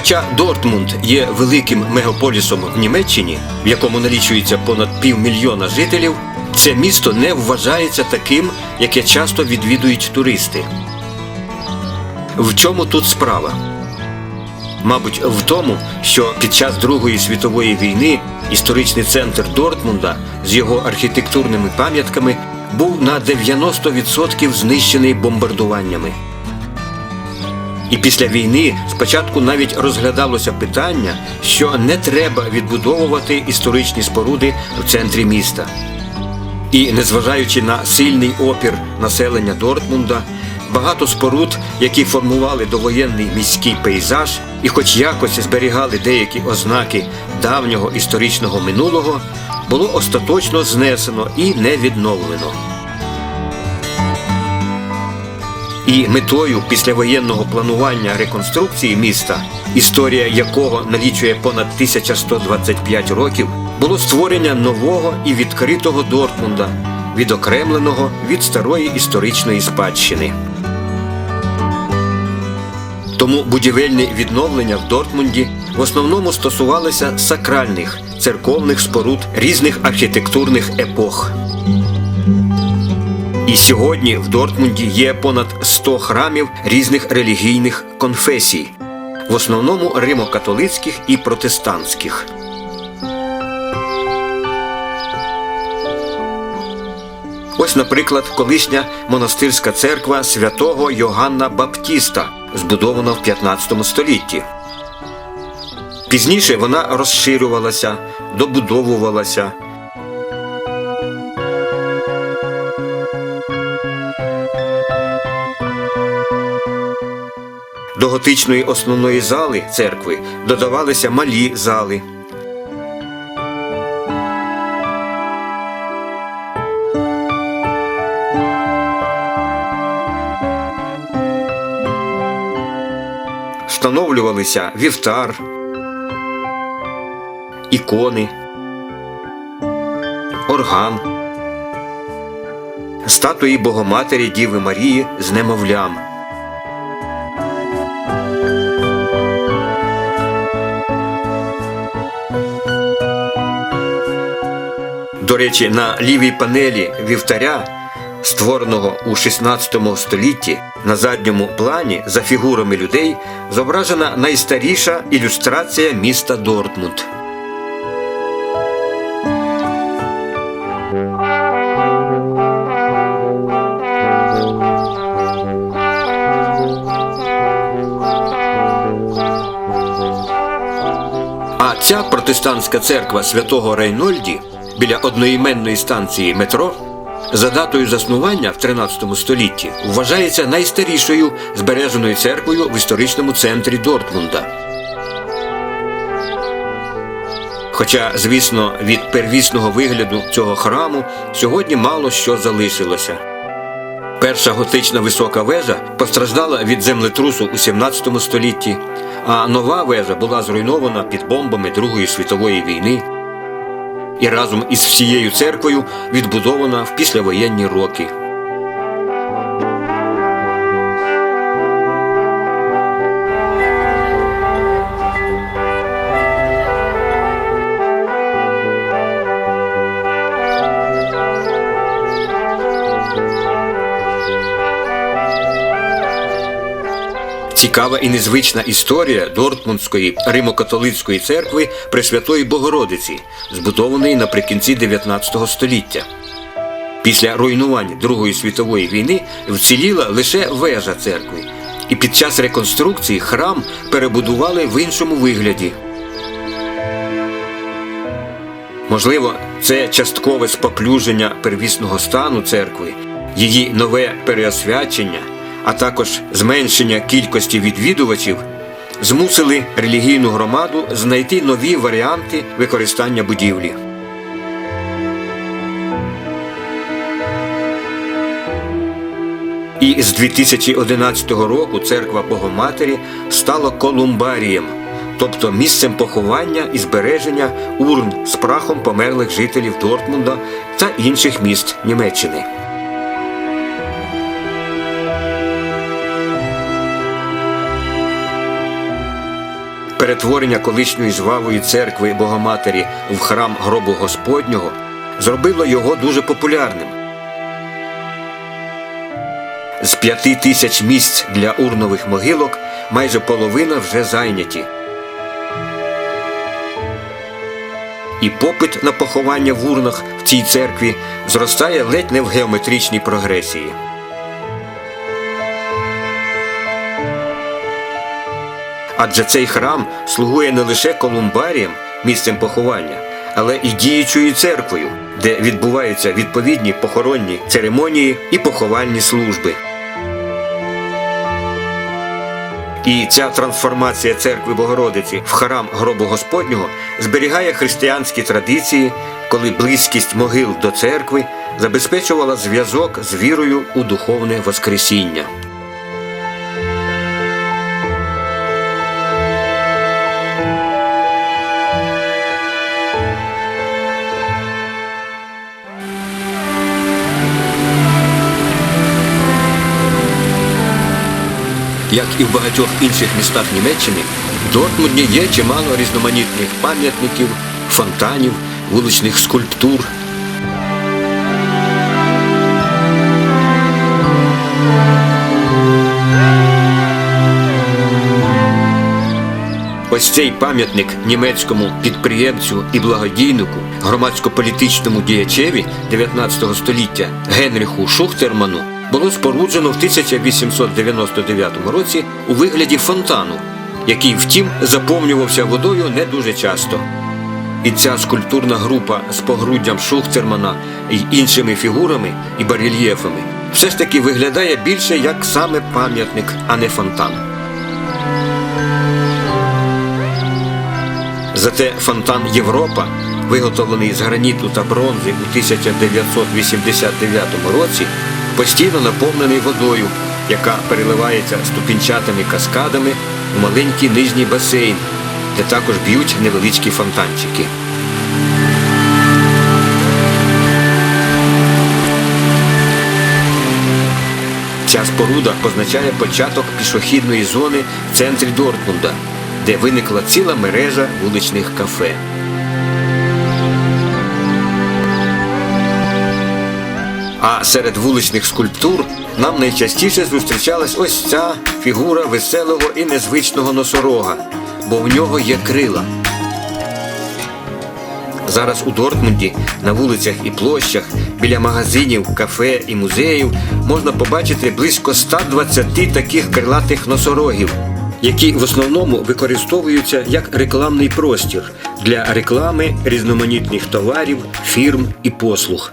Хоча Дортмунд є великим мегаполісом в Німеччині, в якому налічується понад півмільйона жителів, це місто не вважається таким, яке часто відвідують туристи. В чому тут справа? Мабуть, в тому, що під час Другої світової війни історичний центр Дортмунда з його архітектурними пам'ятками був на 90% знищений бомбардуваннями. І після війни спочатку навіть розглядалося питання, що не треба відбудовувати історичні споруди в центрі міста. І незважаючи на сильний опір населення Дортмунда, багато споруд, які формували довоєнний міський пейзаж і хоч якось зберігали деякі ознаки давнього історичного минулого, було остаточно знесено і не відновлено. І метою післявоєнного планування реконструкції міста, історія якого налічує понад 1125 років, було створення нового і відкритого Дортмунда, відокремленого від старої історичної спадщини. Тому будівельні відновлення в Дортмунді в основному стосувалися сакральних церковних споруд різних архітектурних епох. І сьогодні в Дортмунді є понад 100 храмів різних релігійних конфесій, в основному римо-католицьких і протестантських. Ось, наприклад, колишня монастирська церква святого Йоганна Баптіста, збудована в 15 столітті. Пізніше вона розширювалася, добудовувалася. До готичної основної зали церкви додавалися малі зали. Встановлювалися вівтар, ікони, орган, статуї Богоматері Діви Марії з немовлям. Речі, на лівій панелі вівтаря, створеного у 16 столітті, на задньому плані за фігурами людей зображена найстаріша ілюстрація міста Дортмунд. А ця протестантська церква святого Рейнольді біля одноіменної станції метро за датою заснування в 13 столітті вважається найстарішою збереженою церквою в історичному центрі Дортмунда. Хоча, звісно, від первісного вигляду цього храму сьогодні мало що залишилося. Перша готична висока вежа постраждала від землетрусу у 17 столітті, а нова вежа була зруйнована під бомбами Другої світової війни і разом із всією церквою відбудована в післявоєнні роки. Цікава і незвична історія Дортмундської Римо-католицької церкви Пресвятої Богородиці, збудованої наприкінці 19 століття. Після руйнувань Другої світової війни вціліла лише вежа церкви, і під час реконструкції храм перебудували в іншому вигляді. Можливо, це часткове споплюження первісного стану церкви, її нове переосвячення а також зменшення кількості відвідувачів, змусили релігійну громаду знайти нові варіанти використання будівлі. І з 2011 року церква Богоматері стала колумбарієм, тобто місцем поховання і збереження урн з прахом померлих жителів Дортмунда та інших міст Німеччини. Перетворення колишньої жвавої церкви Богоматері в храм гробу Господнього зробило його дуже популярним. З п'яти тисяч місць для урнових могилок майже половина вже зайняті. І попит на поховання в урнах в цій церкві зростає ледь не в геометричній прогресії. Адже цей храм слугує не лише колумбарієм, місцем поховання, але і діючою церквою, де відбуваються відповідні похоронні церемонії і поховальні служби. І ця трансформація церкви Богородиці в храм гробу Господнього зберігає християнські традиції, коли близькість могил до церкви забезпечувала зв'язок з вірою у духовне Воскресіння. Як і в багатьох інших містах Німеччини, в Дортмунді є чимало різноманітних пам'ятників, фонтанів, вуличних скульптур. Ось цей пам'ятник німецькому підприємцю і благодійнику, громадсько-політичному діячеві 19 століття Генріху Шухтерману було споруджено в 1899 році у вигляді фонтану, який, втім, заповнювався водою не дуже часто. І ця скульптурна група з погруддям Шухтермана і іншими фігурами і барельєфами все ж таки виглядає більше як саме пам'ятник, а не фонтан. Зате фонтан Європа, виготовлений з граніту та бронзи у 1989 році, постійно наповнений водою, яка переливається ступінчатими каскадами у маленький нижній басейн, де також б'ють невеличкі фонтанчики. Ця споруда позначає початок пішохідної зони в центрі Дортмунда, де виникла ціла мережа вуличних кафе. А серед вуличних скульптур нам найчастіше зустрічалась ось ця фігура веселого і незвичного носорога, бо в нього є крила. Зараз у Дортмунді на вулицях і площах, біля магазинів, кафе і музеїв можна побачити близько 120 таких крилатих носорогів, які в основному використовуються як рекламний простір для реклами різноманітних товарів, фірм і послуг.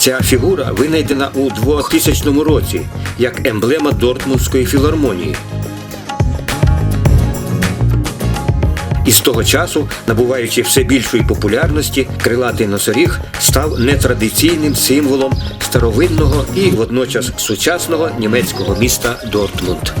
Ця фігура винайдена у 2000 році як емблема Дортмундської філармонії. І з того часу, набуваючи все більшої популярності, крилатий носоріг став нетрадиційним символом старовинного і водночас сучасного німецького міста Дортмунд.